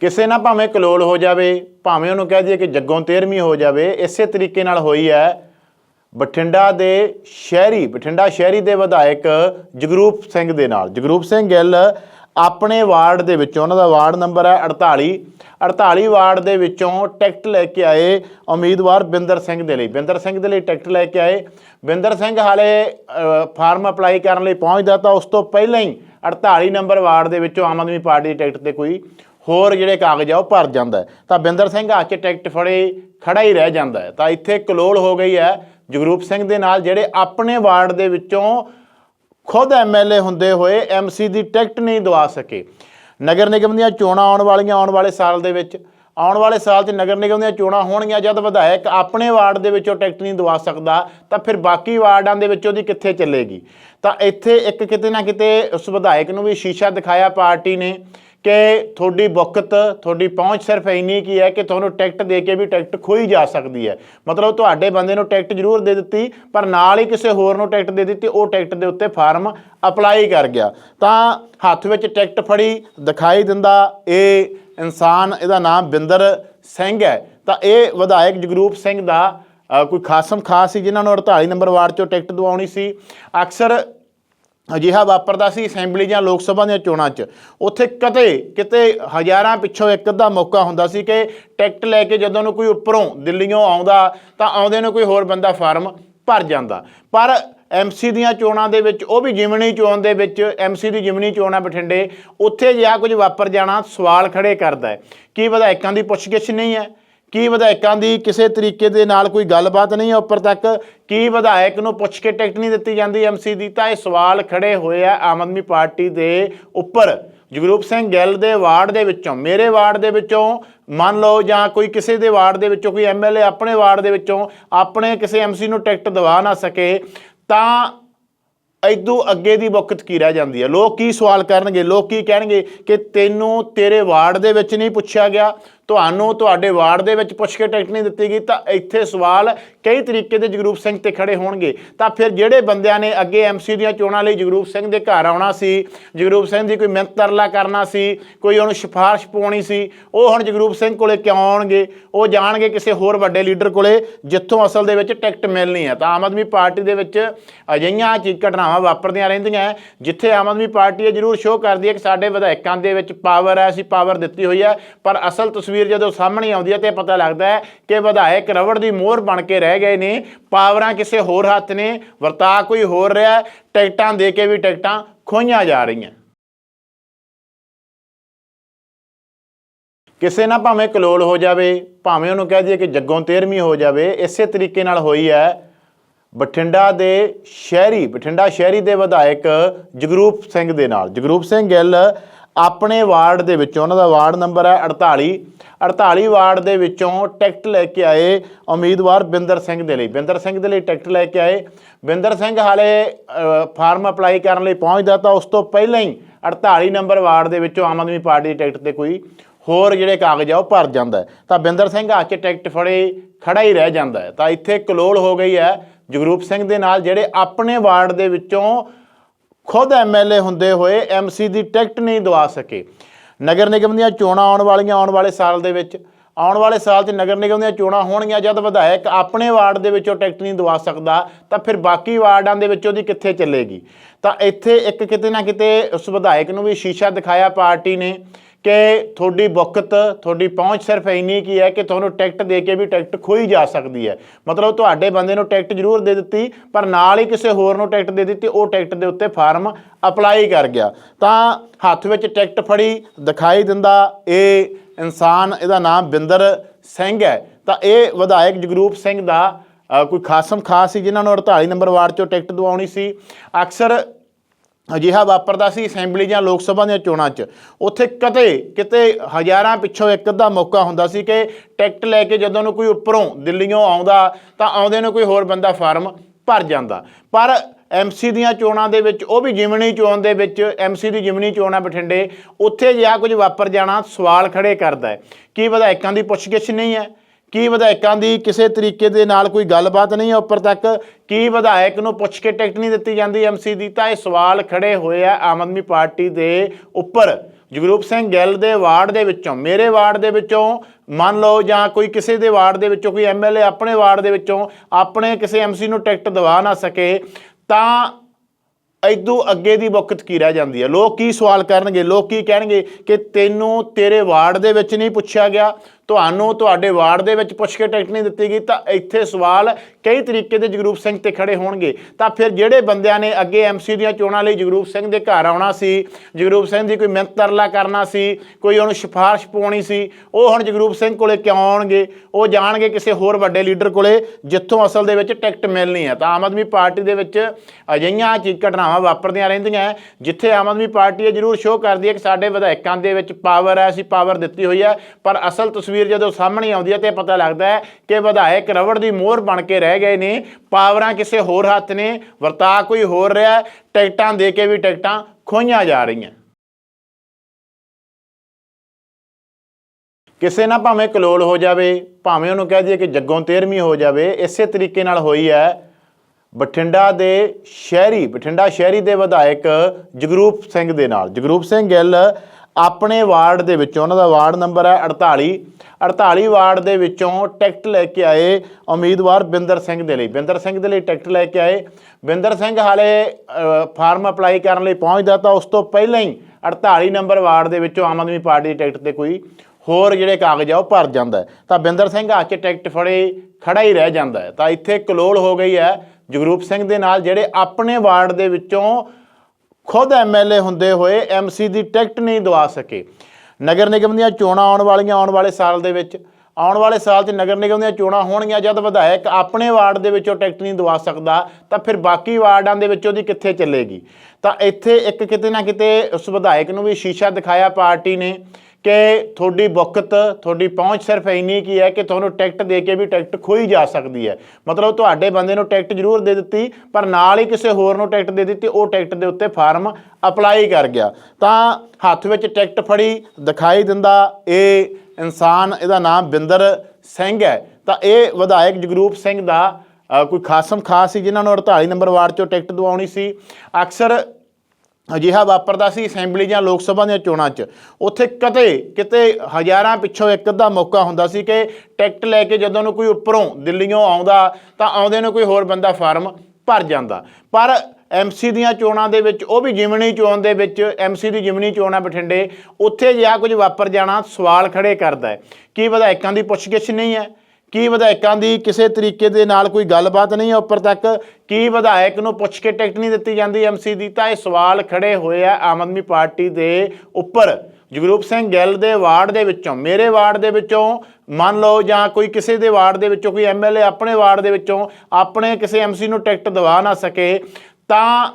ਕਿਸੇ ਨਾ ਭਾਵੇਂ ਕਲੋਲ ਹੋ ਜਾਵੇ, ਭਾਵੇਂ ਉਹਨੂੰ ਕਹਿ ਦਈਏ ਕਿ ਜੱਗੋਂ 13ਵੀਂ ਹੋ ਜਾਵੇ, ਇਸੇ ਤਰੀਕੇ ਨਾਲ ਹੋਈ ਹੈ। ਬਠਿੰਡਾ ਦੇ ਸ਼ਹਿਰੀ, ਬਠਿੰਡਾ ਸ਼ਹਿਰੀ ਦੇ ਵਿਧਾਇਕ ਜਗਰੂਪ ਸਿੰਘ ਦੇ ਨਾਲ। ਜਗਰੂਪ ਸਿੰਘ ਗਿੱਲ ਆਪਣੇ ਵਾਰਡ ਦੇ ਵਿੱਚੋਂ, ਉਹਨਾਂ ਦਾ ਵਾਰਡ ਨੰਬਰ ਹੈ 48 48 ਵਾਰਡ ਦੇ ਵਿੱਚੋਂ ਟਿਕਟ ਲੈ ਕੇ ਆਏ ਉਮੀਦਵਾਰ ਬਿੰਦਰ ਸਿੰਘ ਦੇ ਲਈ। ਬਿੰਦਰ ਸਿੰਘ ਦੇ ਲਈ ਟਿਕਟ ਲੈ ਕੇ ਆਏ। ਬਿੰਦਰ ਸਿੰਘ ਹਾਲੇ ਫਾਰਮ ਅਪਲਾਈ ਕਰਨ ਲਈ ਪਹੁੰਚਦਾ ਤਾਂ ਉਸ ਤੋਂ ਪਹਿਲਾਂ ਹੀ 48 ਨੰਬਰ ਵਾਰਡ ਦੇ ਵਿੱਚੋਂ ਆਮ ਆਦਮੀ ਪਾਰਟੀ ਦੀ ਟਿਕਟ ਤੇ ਕੋਈ ਹੋਰ ਜਿਹੜੇ ਕਾਗਜ਼ ਆ, ਉਹ ਭਰ ਜਾਂਦਾ ਤਾਂ ਬਿੰਦਰ ਸਿੰਘ ਹੱਥ 'ਚ ਟਿਕਟ ਫੜੇ, ਖੜਾ ਹੀ ਰਹਿ ਜਾਂਦਾ ਤਾਂ ਇੱਥੇ ਕਲੋਲ ਹੋ ਗਈ ਹੈ ਜਗਰੂਪ ਸਿੰਘ ਦੇ ਨਾਲ, ਜਿਹੜੇ ਆਪਣੇ ਵਾਰਡ ਦੇ ਵਿੱਚੋਂ ਖੁਦ ਐਮਐਲਏ ਹੁੰਦੇ ਹੋਏ ਐਮਸੀ ਦੀ ਟਿਕਟ ਨਹੀਂ ਦਵਾ ਸਕੇ। ਨਗਰ ਨਿਗਮ ਦੀਆਂ ਚੋਣਾਂ ਆਉਣ ਵਾਲੀਆਂ, ਆਉਣ ਵਾਲੇ ਸਾਲ ਦੇ ਵਿੱਚ, ਆਉਣ ਵਾਲੇ ਸਾਲ 'ਚ ਨਗਰ ਨਿਗਮ ਦੀਆਂ ਚੋਣਾਂ ਹੋਣਗੀਆਂ। ਜਦ ਵਿਧਾਇਕ ਆਪਣੇ ਵਾਰਡ ਦੇ ਵਿੱਚੋਂ ਟਿਕਟ ਨਹੀਂ ਦਵਾ ਸਕਦਾ, ਤਾਂ ਫਿਰ ਬਾਕੀ ਵਾਰਡਾਂ ਦੇ ਵਿੱਚ ਉਹਦੀ ਕਿੱਥੇ ਚੱਲੇਗੀ? ਤਾਂ ਇੱਥੇ ਇੱਕ ਕਿਤੇ ਨਾ ਕਿਤੇ ਉਸ ਵਿਧਾਇਕ ਨੂੰ ਵੀ ਸ਼ੀਸ਼ਾ ਦਿਖਾਇਆ ਪਾਰਟੀ ਨੇ ਕਿ ਤੁਹਾਡੀ ਬੁਕਤ ਤੁਹਾਡੀ ਪਹੁੰਚ ਸਿਰਫ ਇੰਨੀ ਕੀ ਹੈ ਕਿ ਤੁਹਾਨੂੰ ਟਿਕਟ ਦੇ ਕੇ ਵੀ ਟਿਕਟ ਖੋਈ ਜਾ ਸਕਦੀ ਹੈ। ਮਤਲਬ ਤੁਹਾਡੇ ਬੰਦੇ ਨੂੰ ਟਿਕਟ ਜ਼ਰੂਰ ਦੇ ਦਿੱਤੀ, ਪਰ ਨਾਲ ਹੀ ਕਿਸੇ ਹੋਰ ਨੂੰ ਟਿਕਟ ਦੇ ਦਿੱਤੀ, ਉਹ ਟਿਕਟ ਦੇ ਉੱਤੇ ਫਾਰਮ ਅਪਲਾਈ ਕਰ ਗਿਆ। ਤਾਂ ਹੱਥ ਵਿੱਚ ਟਿਕਟ ਫੜੀ, ਦਿਖਾਈ ਦਿੰਦਾ, ਇਹ ਇਨਸਾਨ, ਇਹਦਾ ਨਾਮ ਬਿੰਦਰ ਸਿੰਘ ਹੈ। ਤਾਂ ਇਹ ਵਿਧਾਇਕ ਜਗਰੂਪ ਸਿੰਘ ਦਾ ਕੋਈ ਖਾਸਮ ਖਾਸ ਸੀ, ਜਿਨ੍ਹਾਂ ਨੂੰ 48 ਨੰਬਰ ਵਾਰਡ ਚੋਂ ਟਿਕਟ ਦਿਵਾਉਣੀ ਸੀ। ਅਕਸਰ ਅਜਿਹਾ ਵਾਪਰਦਾ ਸੀ ਅਸੈਂਬਲੀ ਜਾਂ ਲੋਕ ਸਭਾ ਦੀਆਂ ਚੋਣਾਂ 'ਚ। ਉੱਥੇ ਕਦੇ ਕਿਤੇ ਹਜ਼ਾਰਾਂ ਪਿੱਛੋਂ ਇੱਕ ਅੱਧਾ ਮੌਕਾ ਹੁੰਦਾ ਸੀ ਕਿ ਟਿਕਟ ਲੈ ਕੇ ਜਦੋਂ ਨੂੰ ਕੋਈ ਉੱਪਰੋਂ ਦਿੱਲੀੋਂ ਆਉਂਦਾ ਤਾਂ ਆਉਂਦੇ ਨੂੰ ਕੋਈ ਹੋਰ ਬੰਦਾ ਫਾਰਮ ਭਰ ਜਾਂਦਾ। ਪਰ ਐਮਸੀ ਦੀਆਂ ਚੋਣਾਂ ਦੇ ਵਿੱਚ, ਉਹ ਵੀ ਜਿਮਣੀ ਚੋਣ ਦੇ ਵਿੱਚ ਐਮਸੀ ਦੀ ਜਿਮਣੀ ਚੋਣ ਆ ਬਠਿੰਡੇ, ਉੱਥੇ ਜਿਹਾ ਕੁਝ ਵਾਪਰ ਜਾਣਾ ਸਵਾਲ ਖੜੇ ਕਰਦਾ ਹੈ। ਕੀ ਵਿਧਾਇਕਾਂ ਦੀ ਪੁੱਛਗਿੱਛ ਨਹੀਂ ਹੈ। ਕੀ ਵਿਧਾਇਕਾਂ ਦੀ ਕਿਸੇ ਤਰੀਕੇ ਦੇ ਨਾਲ ਕੋਈ ਗੱਲਬਾਤ ਨਹੀਂ ਹੈ ਉੱਪਰ ਤੱਕ? ਕੀ ਵਿਧਾਇਕ ਨੂੰ ਪੁੱਛ ਕੇ ਟਿਕਟ ਨਹੀਂ ਦਿੱਤੀ ਜਾਂਦੀ ਐਮਸੀ ਦੀ? ਤਾਂ ਇਹ ਸਵਾਲ ਖੜੇ ਹੋਏ ਆ ਆਮ ਆਦਮੀ ਪਾਰਟੀ ਦੇ ਉੱਪਰ। ਜਗਰੂਪ ਸਿੰਘ ਗਿੱਲ ਦੇ ਵਾਰਡ ਦੇ ਵਿੱਚੋਂ, ਮੇਰੇ ਵਾਰਡ ਦੇ ਵਿੱਚੋਂ, ਮੰਨ ਲਓ ਜਾਂ ਕੋਈ ਕਿਸੇ ਦੇ ਵਾਰਡ ਦੇ ਵਿੱਚੋਂ, ਕੋਈ ਐਮਐਲਏ ਆਪਣੇ ਵਾਰਡ ਦੇ ਵਿੱਚੋਂ, ਆਪਣੇ ਕਿਸੇ ਐਮਸੀ ਨੂੰ ਟਿਕਟ ਦਿਵਾ ਨਾ ਸਕੇ, ਤਾਂ ਇਦੋਂ ਅੱਗੇ ਦੀ ਵਕਤ ਕੀ ਰਹਿ ਜਾਂਦੀ ਹੈ? ਲੋਕ ਕੀ ਸਵਾਲ ਕਰਨਗੇ? ਲੋਕ ਕੀ ਕਹਿਣਗੇ ਕਿ ਤੈਨੂੰ ਤੇਰੇ ਵਾਰਡ ਦੇ ਵਿੱਚ ਨਹੀਂ ਪੁੱਛਿਆ ਗਿਆ? ਤੁਹਾਨੂੰ ਤੁਹਾਡੇ ਵਾਰਡ ਦੇ ਵਿੱਚ ਪੁੱਛ ਕੇ ਟਿਕਟ ਨਹੀਂ ਦਿੱਤੀ ਗਈ ਤਾਂ ਇੱਥੇ ਸਵਾਲ ਕਈ ਤਰੀਕੇ ਦੇ ਜਗਰੂਪ ਸਿੰਘ ਤੇ ਖੜੇ ਹੋਣਗੇ। ਤਾਂ ਫਿਰ ਜਿਹੜੇ ਬੰਦਿਆਂ ਨੇ ਅੱਗੇ ਐਮਸੀ ਦੀਆਂ ਚੋਣਾਂ ਲਈ ਜਗਰੂਪ ਸਿੰਘ ਦੇ ਘਰ ਆਉਣਾ ਸੀ ਜਗਰੂਪ ਸਿੰਘ ਦੀ ਕੋਈ ਮਿਹਨਤ ਤਰਲਾ ਕਰਨਾ ਸੀ ਕੋਈ ਉਹਨੂੰ ਸਿਫਾਰਿਸ਼ ਪਾਉਣੀ ਸੀ ਉਹ ਹੁਣ ਜਗਰੂਪ ਸਿੰਘ ਕੋਲੇ ਕਿਉਂ ਆਉਣਗੇ? ਉਹ ਜਾਣਗੇ ਕਿਸੇ ਹੋਰ ਵੱਡੇ ਲੀਡਰ ਕੋਲੇ ਜਿੱਥੋਂ ਅਸਲ ਦੇ ਵਿੱਚ ਟਿਕਟ ਮਿਲਣੀ ਹੈ। ਤਾਂ ਆਮ ਆਦਮੀ ਪਾਰਟੀ ਦੇ ਵਿੱਚ ਅਜਿਹੀਆਂ ਚੀਜ਼ ਘਟਨਾਵਾਂ ਵਾਪਰਦੀਆਂ ਰਹਿੰਦੀਆਂ ਹੈ, ਜਿੱਥੇ ਆਮ ਆਦਮੀ ਪਾਰਟੀ ਇਹ ਜ਼ਰੂਰ ਸ਼ੋਅ ਕਰਦੀ ਹੈ ਕਿ ਸਾਡੇ ਵਿਧਾਇਕਾਂ ਦੇ ਵਿੱਚ ਪਾਵਰ ਹੈ ਅਸੀਂ ਪਾਵਰ ਦਿੱਤੀ ਹੋਈ ਹੈ ਪਰ ਅਸਲ ਤਸਵੀਰ ਜਦੋਂ ਸਾਹਮਣੇ ਆਉਂਦੀ ਹੈ ਤੇ ਪਤਾ ਲੱਗਦਾ ਹੈ ਕਿ ਵਿਧਾਇਕ ਰਵੜ ਦੀ ਮੋਹਰ ਬਣ ਕੇ ਰਹਿ ਗਏ ਨੇ, ਪਾਵਰਾਂ ਕਿਸੇ ਹੋਰ ਹੱਥ ਨੇ, ਵਰਤਾ ਕੋਈ ਹੋਰ ਰਿਹਾ ਟਿਕਟਾਂ ਦੇ ਕੇ ਵੀ ਟਿਕਟਾਂ ਖੋਈਆਂ ਜਾ ਰਹੀਆਂ। ਕਿਸੇ ਨਾਲ ਭਾਵੇਂ ਕਲੋਲ ਹੋ ਜਾਵੇ, ਭਾਵੇਂ ਉਹਨੂੰ ਕਹਿ ਦਈਏ ਕਿ ਜੱਗੋਂ 13ਵੀਂ ਹੋ ਜਾਵੇ, ਇਸੇ ਤਰੀਕੇ ਨਾਲ ਹੋਈ ਹੈ। ਬਠਿੰਡਾ ਦੇ ਸ਼ਹਿਰੀ, ਬਠਿੰਡਾ ਸ਼ਹਿਰੀ ਦੇ ਵਿਧਾਇਕ ਜਗਰੂਪ ਸਿੰਘ ਦੇ ਨਾਲ। ਜਗਰੂਪ ਸਿੰਘ ਗਿੱਲ ਆਪਣੇ ਵਾਰਡ ਦੇ ਵਿੱਚੋਂ, ਉਹਨਾਂ ਦਾ ਵਾਰਡ ਨੰਬਰ ਹੈ 48 48 ਵਾਰਡ ਦੇ ਵਿੱਚੋਂ ਟਿਕਟ ਲੈ ਕੇ ਆਏ ਉਮੀਦਵਾਰ ਬਿੰਦਰ ਸਿੰਘ ਦੇ ਲਈ। ਬਿੰਦਰ ਸਿੰਘ ਦੇ ਲਈ ਟਿਕਟ ਲੈ ਕੇ ਆਏ। ਬਿੰਦਰ ਸਿੰਘ ਹਾਲੇ ਫਾਰਮ ਅਪਲਾਈ ਕਰਨ ਲਈ ਪਹੁੰਚਦਾ ਤਾਂ ਉਸ ਤੋਂ ਪਹਿਲਾਂ ਹੀ 48 ਨੰਬਰ ਵਾਰਡ ਦੇ ਵਿੱਚੋਂ ਆਮ ਆਦਮੀ ਪਾਰਟੀ ਦੀ ਟਿਕਟ ਤੇ ਕੋਈ ਹੋਰ ਜਿਹੜੇ ਕਾਗਜ਼ ਆ ਉਹ ਭਰ ਜਾਂਦਾ ਤਾਂ ਬਿੰਦਰ ਸਿੰਘ ਹੱਥ 'ਚ ਟਿਕਟ ਫੜੇ, ਖੜਾ ਹੀ ਰਹਿ ਜਾਂਦਾ ਤਾਂ ਇੱਥੇ ਕਲੋਲ ਹੋ ਗਈ ਹੈ ਜਗਰੂਪ ਸਿੰਘ ਦੇ ਨਾਲ, ਜਿਹੜੇ ਆਪਣੇ ਵਾਰਡ ਦੇ ਵਿੱਚੋਂ ਖੁਦ ਐਮਐਲਏ ਹੁੰਦੇ ਹੋਏ ਐਮਸੀ ਦੀ ਟਿਕਟ ਨਹੀਂ ਦਵਾ ਸਕੇ। ਨਗਰ ਨਿਗਮ ਦੀਆਂ ਚੋਣਾਂ ਆਉਣ ਵਾਲੀਆਂ ਆਉਣ ਵਾਲੇ ਸਾਲ ਦੇ ਵਿੱਚ, ਆਉਣ ਵਾਲੇ ਸਾਲ 'ਚ ਨਗਰ ਨਿਗਮ ਦੀਆਂ ਚੋਣਾਂ ਹੋਣਗੀਆਂ। ਜਦ ਵਿਧਾਇਕ ਆਪਣੇ ਵਾਰਡ ਦੇ ਵਿੱਚੋਂ ਟਿਕਟ ਨਹੀਂ ਦਵਾ ਸਕਦਾ, ਤਾਂ ਫਿਰ ਬਾਕੀ ਵਾਰਡਾਂ ਦੇ ਵਿੱਚ ਉਹਦੀ ਕਿੱਥੇ ਚੱਲੇਗੀ? ਤਾਂ ਇੱਥੇ ਇੱਕ ਕਿਤੇ ਨਾ ਕਿਤੇ ਉਸ ਵਿਧਾਇਕ ਨੂੰ ਵੀ ਸ਼ੀਸ਼ਾ ਦਿਖਾਇਆ ਪਾਰਟੀ ਨੇ ਕਿ ਤੁਹਾਡੀ ਬੁਕਤ ਤੁਹਾਡੀ ਪਹੁੰਚ ਸਿਰਫ ਇੰਨੀ ਕੀ ਹੈ ਕਿ ਤੁਹਾਨੂੰ ਟਿਕਟ ਦੇ ਕੇ ਵੀ ਟਿਕਟ ਖੋਈ ਜਾ ਸਕਦੀ ਹੈ। ਮਤਲਬ ਤੁਹਾਡੇ ਬੰਦੇ ਨੂੰ ਟਿਕਟ ਜ਼ਰੂਰ ਦੇ ਦਿੱਤੀ, ਪਰ ਨਾਲ ਹੀ ਕਿਸੇ ਹੋਰ ਨੂੰ ਟਿਕਟ ਦੇ ਦਿੱਤੀ, ਉਹ ਟਿਕਟ ਦੇ ਉੱਤੇ ਫਾਰਮ ਅਪਲਾਈ ਕਰ ਗਿਆ। ਤਾਂ ਹੱਥ ਵਿੱਚ ਟਿਕਟ ਫੜੀ, ਦਿਖਾਈ ਦਿੰਦਾ, ਇਹ ਇਨਸਾਨ, ਇਹਦਾ ਨਾਮ ਬਿੰਦਰ ਸਿੰਘ ਹੈ। ਤਾਂ ਇਹ ਵਿਧਾਇਕ ਜਗਰੂਪ ਸਿੰਘ ਦਾ ਕੋਈ ਖਾਸਮ ਖਾਸ ਸੀ, ਜਿਨ੍ਹਾਂ ਨੂੰ 48 ਨੰਬਰ ਵਾਰਡ ਚੋਂ ਟਿਕਟ ਦਿਵਾਉਣੀ ਸੀ। ਅਕਸਰ ਅਜਿਹਾ ਵਾਪਰਦਾ ਸੀ ਅਸੈਂਬਲੀ ਜਾਂ ਲੋਕ ਸਭਾ ਦੀਆਂ ਚੋਣਾਂ 'ਚ। ਉੱਥੇ ਕਦੇ ਕਿਤੇ ਹਜ਼ਾਰਾਂ ਪਿੱਛੋਂ ਇੱਕ ਅੱਧਾ ਮੌਕਾ ਹੁੰਦਾ ਸੀ ਕਿ ਟਿਕਟ ਲੈ ਕੇ ਜਦੋਂ ਨੂੰ ਕੋਈ ਉੱਪਰੋਂ ਦਿੱਲੀੋਂ ਆਉਂਦਾ ਤਾਂ ਆਉਂਦੇ ਨੂੰ ਕੋਈ ਹੋਰ ਬੰਦਾ ਫਾਰਮ ਭਰ ਜਾਂਦਾ। ਪਰ ਐਮਸੀ ਦੀਆਂ ਚੋਣਾਂ ਦੇ ਵਿੱਚ, ਉਹ ਵੀ ਜਿਮਣੀ ਚੋਣ ਦੇ ਵਿੱਚ ਐਮਸੀ ਦੀ ਜਿਮਣੀ ਚੋਣ ਆ ਬਠਿੰਡੇ, ਉੱਥੇ ਜਿਹਾ ਕੁਝ ਵਾਪਰ ਜਾਣਾ ਸਵਾਲ ਖੜੇ ਕਰਦਾ ਹੈ। ਕੀ ਵਿਧਾਇਕਾਂ ਦੀ ਪੁੱਛਗਿੱਛ ਨਹੀਂ ਹੈ। ਕੀ ਵਿਧਾਇਕਾਂ ਦੀ ਕਿਸੇ ਤਰੀਕੇ ਦੇ ਨਾਲ ਕੋਈ ਗੱਲਬਾਤ ਨਹੀਂ ਹੈ ਉੱਪਰ ਤੱਕ? ਕੀ ਵਿਧਾਇਕ ਨੂੰ ਪੁੱਛ ਕੇ ਟਿਕਟ ਨਹੀਂ ਦਿੱਤੀ ਜਾਂਦੀ ਐਮਸੀ ਦੀ? ਤਾਂ ਇਹ ਸਵਾਲ ਖੜੇ ਹੋਏ ਆ ਆਮ ਆਦਮੀ ਪਾਰਟੀ ਦੇ ਉੱਪਰ। ਜਗਰੂਪ ਸਿੰਘ ਗਿੱਲ ਦੇ ਵਾਰਡ ਦੇ ਵਿੱਚੋਂ, ਮੇਰੇ ਵਾਰਡ ਦੇ ਵਿੱਚੋਂ, ਮੰਨ ਲਓ ਜਾਂ ਕੋਈ ਕਿਸੇ ਦੇ ਵਾਰਡ ਦੇ ਵਿੱਚੋਂ, ਕੋਈ ਐਮਐਲਏ ਆਪਣੇ ਵਾਰਡ ਦੇ ਵਿੱਚੋਂ, ਆਪਣੇ ਕਿਸੇ ਐਮਸੀ ਨੂੰ ਟਿਕਟ ਦਿਵਾ ਨਾ ਸਕੇ, ਤਾਂ ਇਦੋਂ ਅੱਗੇ ਦੀ ਵਕਤ ਕੀ ਰਹਿ ਜਾਂਦੀ ਹੈ? ਲੋਕ ਕੀ ਸਵਾਲ ਕਰਨਗੇ? ਲੋਕ ਕੀ ਕਹਿਣਗੇ ਕਿ ਤੈਨੂੰ ਤੇਰੇ ਵਾਰਡ ਦੇ ਵਿੱਚ ਨਹੀਂ ਪੁੱਛਿਆ ਗਿਆ? ਤੁਹਾਨੂੰ ਤੁਹਾਡੇ ਵਾਰਡ ਦੇ ਵਿੱਚ ਪੁੱਛ ਕੇ ਟਿਕਟ ਨਹੀਂ ਦਿੱਤੀ ਗਈ ਤਾਂ ਇੱਥੇ ਸਵਾਲ ਕਈ ਤਰੀਕੇ ਦੇ ਜਗਰੂਪ ਸਿੰਘ ਤੇ ਖੜੇ ਹੋਣਗੇ। ਤਾਂ ਫਿਰ ਜਿਹੜੇ ਬੰਦਿਆਂ ਨੇ ਅੱਗੇ ਐਮਸੀ ਦੀਆਂ ਚੋਣਾਂ ਲਈ ਜਗਰੂਪ ਸਿੰਘ ਦੇ ਘਰ ਆਉਣਾ ਸੀ ਜਗਰੂਪ ਸਿੰਘ ਦੀ ਕੋਈ ਮਿਹਨਤ ਤਰਲਾ ਕਰਨਾ ਸੀ ਕੋਈ ਉਹਨੂੰ ਸਿਫਾਰਿਸ਼ ਪਾਉਣੀ ਸੀ ਉਹ ਹੁਣ ਜਗਰੂਪ ਸਿੰਘ ਕੋਲੇ ਕਿਉਂ ਆਉਣਗੇ? ਉਹ ਜਾਣਗੇ ਕਿਸੇ ਹੋਰ ਵੱਡੇ ਲੀਡਰ ਕੋਲੇ ਜਿੱਥੋਂ ਅਸਲ ਦੇ ਵਿੱਚ ਟਿਕਟ ਮਿਲਣੀ ਹੈ। ਤਾਂ ਆਮ ਆਦਮੀ ਪਾਰਟੀ ਦੇ ਵਿੱਚ ਅਜਿਹੀਆਂ ਚੀਜ਼ ਘਟਨਾਵਾਂ ਵਾਪਰਦੀਆਂ ਰਹਿੰਦੀਆਂ ਹੈ, ਜਿੱਥੇ ਆਮ ਆਦਮੀ ਪਾਰਟੀ ਇਹ ਜ਼ਰੂਰ ਸ਼ੋਅ ਕਰਦੀ ਹੈ ਕਿ ਸਾਡੇ ਵਿਧਾਇਕਾਂ ਦੇ ਵਿੱਚ ਪਾਵਰ ਹੈ ਅਸੀਂ ਪਾਵਰ ਦਿੱਤੀ ਹੋਈ ਹੈ ਪਰ ਅਸਲ ਤਸਵੀਰ ਜਦੋਂ ਸਾਹਮਣੇ ਆਉਂਦੀ ਹੈ ਤੇ ਪਤਾ ਲੱਗਦਾ ਹੈ ਕਿ ਵਿਧਾਇਕ ਰਵੜ ਦੀ ਮੋਹਰ ਬਣ ਕੇ ਰਹਿ ਗਏ ਨੇ, ਪਾਵਰਾਂ ਕਿਸੇ ਹੋਰ ਹੱਥ ਨੇ, ਵਰਤਾ ਕੋਈ ਹੋਰ ਰਿਹਾ ਟਿਕਟਾਂ ਦੇ ਕੇ ਵੀ ਟਿਕਟਾਂ ਖੋਈਆਂ ਜਾ ਰਹੀਆਂ। ਕਿਸੇ ਨਾ ਭਾਵੇਂ ਕਲੋਲ ਹੋ ਜਾਵੇ, ਭਾਵੇਂ ਉਹਨੂੰ ਕਹਿ ਦਈਏ ਕਿ ਜੱਗੋਂ 13ਵੀਂ ਹੋ ਜਾਵੇ, ਇਸੇ ਤਰੀਕੇ ਨਾਲ ਹੋਈ ਹੈ। ਬਠਿੰਡਾ ਦੇ ਸ਼ਹਿਰੀ, ਬਠਿੰਡਾ ਸ਼ਹਿਰੀ ਦੇ ਵਿਧਾਇਕ ਜਗਰੂਪ ਸਿੰਘ ਦੇ ਨਾਲ। ਜਗਰੂਪ ਸਿੰਘ ਗਿੱਲ ਆਪਣੇ ਵਾਰਡ ਦੇ ਵਿੱਚੋਂ, ਉਹਨਾਂ ਦਾ ਵਾਰਡ ਨੰਬਰ ਹੈ 48 48 ਵਾਰਡ ਦੇ ਵਿੱਚੋਂ ਟਿਕਟ ਲੈ ਕੇ ਆਏ ਉਮੀਦਵਾਰ ਬਿੰਦਰ ਸਿੰਘ ਦੇ ਲਈ। ਬਿੰਦਰ ਸਿੰਘ ਦੇ ਲਈ ਟਿਕਟ ਲੈ ਕੇ ਆਏ। ਬਿੰਦਰ ਸਿੰਘ ਹਾਲੇ ਫਾਰਮ ਅਪਲਾਈ ਕਰਨ ਲਈ ਪਹੁੰਚਦਾ ਤਾਂ ਉਸ ਤੋਂ ਪਹਿਲਾਂ ਹੀ 48 ਨੰਬਰ ਵਾਰਡ ਦੇ ਵਿੱਚੋਂ ਆਮ ਆਦਮੀ ਪਾਰਟੀ ਦੀ ਟਿਕਟ ਤੇ ਕੋਈ ਹੋਰ ਜਿਹੜੇ ਕਾਗਜ਼ ਆ ਉਹ ਭਰ ਜਾਂਦਾ ਤਾਂ ਬਿੰਦਰ ਸਿੰਘ ਹੱਥ 'ਚ ਟਿਕਟ ਫੜੇ, ਖੜਾ ਹੀ ਰਹਿ ਜਾਂਦਾ ਤਾਂ ਇੱਥੇ ਕਲੋਲ ਹੋ ਗਈ ਹੈ ਜਗਰੂਪ ਸਿੰਘ ਦੇ ਨਾਲ, ਜਿਹੜੇ ਆਪਣੇ ਵਾਰਡ ਦੇ ਵਿੱਚੋਂ ਖੁਦ ਐਮਐਲਏ ਹੁੰਦੇ ਹੋਏ ਐਮਸੀ ਦੀ ਟਿਕਟ ਨਹੀਂ ਦਵਾ ਸਕੇ। ਨਗਰ ਨਿਗਮ ਦੀਆਂ ਚੋਣਾਂ ਆਉਣ ਵਾਲੀਆਂ ਆਉਣ ਵਾਲੇ ਸਾਲ ਦੇ ਵਿੱਚ, ਆਉਣ ਵਾਲੇ ਸਾਲ 'ਚ ਨਗਰ ਨਿਗਮ ਦੀਆਂ ਚੋਣਾਂ ਹੋਣਗੀਆਂ। ਜਦ ਵਿਧਾਇਕ ਆਪਣੇ ਵਾਰਡ ਦੇ ਵਿੱਚੋਂ ਟਿਕਟ ਨਹੀਂ ਦਵਾ ਸਕਦਾ, ਤਾਂ ਫਿਰ ਬਾਕੀ ਵਾਰਡਾਂ ਦੇ ਵਿੱਚ ਉਹਦੀ ਕਿੱਥੇ ਚੱਲੇਗੀ? ਤਾਂ ਇੱਥੇ ਇੱਕ ਕਿਤੇ ਨਾ ਕਿਤੇ ਉਸ ਵਿਧਾਇਕ ਨੂੰ ਵੀ ਸ਼ੀਸ਼ਾ ਦਿਖਾਇਆ ਪਾਰਟੀ ਨੇ। ਕਿ ਤੁਹਾਡੀ ਬੁਕਤ ਤੁਹਾਡੀ ਪਹੁੰਚ ਸਿਰਫ ਇੰਨੀ ਕੀ ਹੈ ਕਿ ਤੁਹਾਨੂੰ ਟਿਕਟ ਦੇ ਕੇ ਵੀ ਟਿਕਟ ਖੋਈ ਜਾ ਸਕਦੀ ਹੈ। ਮਤਲਬ ਤੁਹਾਡੇ ਬੰਦੇ ਨੂੰ ਟਿਕਟ ਜ਼ਰੂਰ ਦੇ ਦਿੱਤੀ, ਪਰ ਨਾਲ ਹੀ ਕਿਸੇ ਹੋਰ ਨੂੰ ਟਿਕਟ ਦੇ ਦਿੱਤੀ, ਉਹ ਟਿਕਟ ਦੇ ਉੱਤੇ ਫਾਰਮ ਅਪਲਾਈ ਕਰ ਗਿਆ। ਤਾਂ ਹੱਥ ਵਿੱਚ ਟਿਕਟ ਫੜੀ, ਦਿਖਾਈ ਦਿੰਦਾ, ਇਹ ਇਨਸਾਨ, ਇਹਦਾ ਨਾਮ ਬਿੰਦਰ ਸਿੰਘ ਹੈ। ਤਾਂ ਇਹ ਵਿਧਾਇਕ ਜਗਰੂਪ ਸਿੰਘ ਦਾ ਕੋਈ ਖਾਸਮ ਖਾਸ ਸੀ, ਜਿਨ੍ਹਾਂ ਨੂੰ 48 ਨੰਬਰ ਵਾਰਡ ਚੋਂ ਟਿਕਟ ਦਿਵਾਉਣੀ ਸੀ। ਅਕਸਰ ਅਜਿਹਾ ਵਾਪਰਦਾ ਸੀ ਅਸੈਂਬਲੀ ਜਾਂ ਲੋਕ ਸਭਾ ਦੀਆਂ ਚੋਣਾਂ 'ਚ। ਉੱਥੇ ਕਦੇ ਕਿਤੇ ਹਜ਼ਾਰਾਂ ਪਿੱਛੋਂ ਇੱਕ ਅੱਧਾ ਮੌਕਾ ਹੁੰਦਾ ਸੀ ਕਿ ਟਿਕਟ ਲੈ ਕੇ ਜਦੋਂ ਨੂੰ ਕੋਈ ਉੱਪਰੋਂ ਦਿੱਲੀੋਂ ਆਉਂਦਾ ਤਾਂ ਆਉਂਦੇ ਨੂੰ ਕੋਈ ਹੋਰ ਬੰਦਾ ਫਾਰਮ ਭਰ ਜਾਂਦਾ। ਪਰ ਐਮਸੀ ਦੀਆਂ ਚੋਣਾਂ ਦੇ ਵਿੱਚ, ਉਹ ਵੀ ਜਿਮਣੀ ਚੋਣ ਦੇ ਵਿੱਚ ਐਮਸੀ ਦੀ ਜਿਮਣੀ ਚੋਣ ਆ ਬਠਿੰਡੇ, ਉੱਥੇ ਜਿਹਾ ਕੁਝ ਵਾਪਰ ਜਾਣਾ ਸਵਾਲ ਖੜੇ ਕਰਦਾ ਹੈ। ਕੀ ਵਿਧਾਇਕਾਂ ਦੀ ਪੁੱਛਗਿੱਛ ਨਹੀਂ ਹੈ। ਕੀ ਵਿਧਾਇਕਾਂ ਦੀ ਕਿਸੇ ਤਰੀਕੇ ਦੇ ਨਾਲ ਕੋਈ ਗੱਲਬਾਤ ਨਹੀਂ ਹੈ ਉੱਪਰ ਤੱਕ? ਕੀ ਵਿਧਾਇਕ ਨੂੰ ਪੁੱਛ ਕੇ ਟਿਕਟ ਨਹੀਂ ਦਿੱਤੀ ਜਾਂਦੀ ਐਮਸੀ ਦੀ? ਤਾਂ ਇਹ ਸਵਾਲ ਖੜੇ ਹੋਏ ਆ ਆਮ ਆਦਮੀ ਪਾਰਟੀ ਦੇ ਉੱਪਰ। ਜਗਰੂਪ ਸਿੰਘ ਗਿੱਲ ਦੇ ਵਾਰਡ ਦੇ ਵਿੱਚੋਂ, ਮੇਰੇ ਵਾਰਡ ਦੇ ਵਿੱਚੋਂ, ਮੰਨ ਲਓ ਜਾਂ ਕੋਈ ਕਿਸੇ ਦੇ ਵਾਰਡ ਦੇ ਵਿੱਚੋਂ, ਕੋਈ ਐਮਐਲਏ ਆਪਣੇ ਵਾਰਡ ਦੇ ਵਿੱਚੋਂ, ਆਪਣੇ ਕਿਸੇ ਐਮਸੀ ਨੂੰ ਟਿਕਟ ਦਿਵਾ ਨਾ ਸਕੇ, ਤਾਂ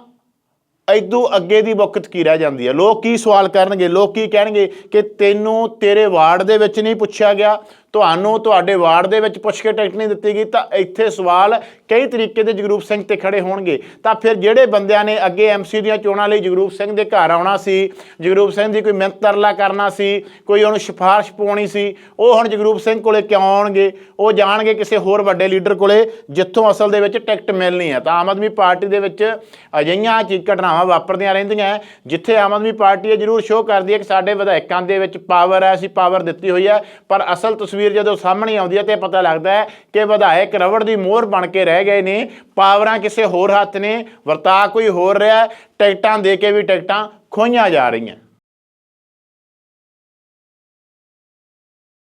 ਇਦੋਂ ਅੱਗੇ ਦੀ ਵਕਤ ਕੀ ਰਹਿ ਜਾਂਦੀ ਹੈ? ਲੋਕ ਕੀ ਸਵਾਲ ਕਰਨਗੇ? ਲੋਕ ਕੀ ਕਹਿਣਗੇ ਕਿ ਤੈਨੂੰ ਤੇਰੇ ਵਾਰਡ ਦੇ ਵਿੱਚ ਨਹੀਂ ਪੁੱਛਿਆ ਗਿਆ? ਤੁਹਾਨੂੰ ਤੁਹਾਡੇ ਵਾਰਡ ਦੇ ਵਿੱਚ ਪੁੱਛ ਕੇ ਟਿਕਟ ਨਹੀਂ ਦਿੱਤੀ ਗਈ ਤਾਂ ਇੱਥੇ ਸਵਾਲ ਕਈ ਤਰੀਕੇ ਦੇ ਜਗਰੂਪ ਸਿੰਘ ਤੇ ਖੜੇ ਹੋਣਗੇ। ਤਾਂ ਫਿਰ ਜਿਹੜੇ ਬੰਦਿਆਂ ਨੇ ਅੱਗੇ ਐਮਸੀ ਦੀਆਂ ਚੋਣਾਂ ਲਈ ਜਗਰੂਪ ਸਿੰਘ ਦੇ ਘਰ ਆਉਣਾ ਸੀ ਜਗਰੂਪ ਸਿੰਘ ਦੀ ਕੋਈ ਮਿਹਨਤ ਤਰਲਾ ਕਰਨਾ ਸੀ ਕੋਈ ਉਹਨੂੰ ਸਿਫਾਰਿਸ਼ ਪਾਉਣੀ ਸੀ ਉਹ ਹੁਣ ਜਗਰੂਪ ਸਿੰਘ ਕੋਲੇ ਕਿਉਂ ਆਉਣਗੇ? ਉਹ ਜਾਣਗੇ ਕਿਸੇ ਹੋਰ ਵੱਡੇ ਲੀਡਰ ਕੋਲੇ ਜਿੱਥੋਂ ਅਸਲ ਦੇ ਵਿੱਚ ਟਿਕਟ ਮਿਲਣੀ ਹੈ। ਤਾਂ ਆਮ ਆਦਮੀ ਪਾਰਟੀ ਦੇ ਵਿੱਚ ਅਜਿਹੀਆਂ ਚੀਜ਼ ਘਟਨਾਵਾਂ ਵਾਪਰਦੀਆਂ ਰਹਿੰਦੀਆਂ ਹੈ, ਜਿੱਥੇ ਆਮ ਆਦਮੀ ਪਾਰਟੀ ਇਹ ਜ਼ਰੂਰ ਸ਼ੋਅ ਕਰਦੀ ਹੈ ਕਿ ਸਾਡੇ ਵਿਧਾਇਕਾਂ ਦੇ ਵਿੱਚ ਪਾਵਰ ਹੈ ਅਸੀਂ ਪਾਵਰ ਦਿੱਤੀ ਹੋਈ ਹੈ ਪਰ ਅਸਲ ਤਸਵੀਰ ਜਦੋਂ ਸਾਹਮਣੇ ਆਉਂਦੀ ਹੈ ਤੇ ਪਤਾ ਲੱਗਦਾ ਹੈ ਕਿ ਵਿਧਾਇਕ ਰਵੜ ਦੀ ਮੋਹਰ ਬਣ ਕੇ ਰਹਿ ਗਏ ਨੇ, ਪਾਵਰਾਂ ਕਿਸੇ ਹੋਰ ਹੱਥ ਨੇ, ਵਰਤਾ ਕੋਈ ਹੋਰ ਰਿਹਾ, ਟਿਕਟਾਂ ਦੇ ਕੇ ਵੀ ਟਿਕਟਾਂ ਖੋਈਆਂ ਜਾ ਰਹੀਆਂ।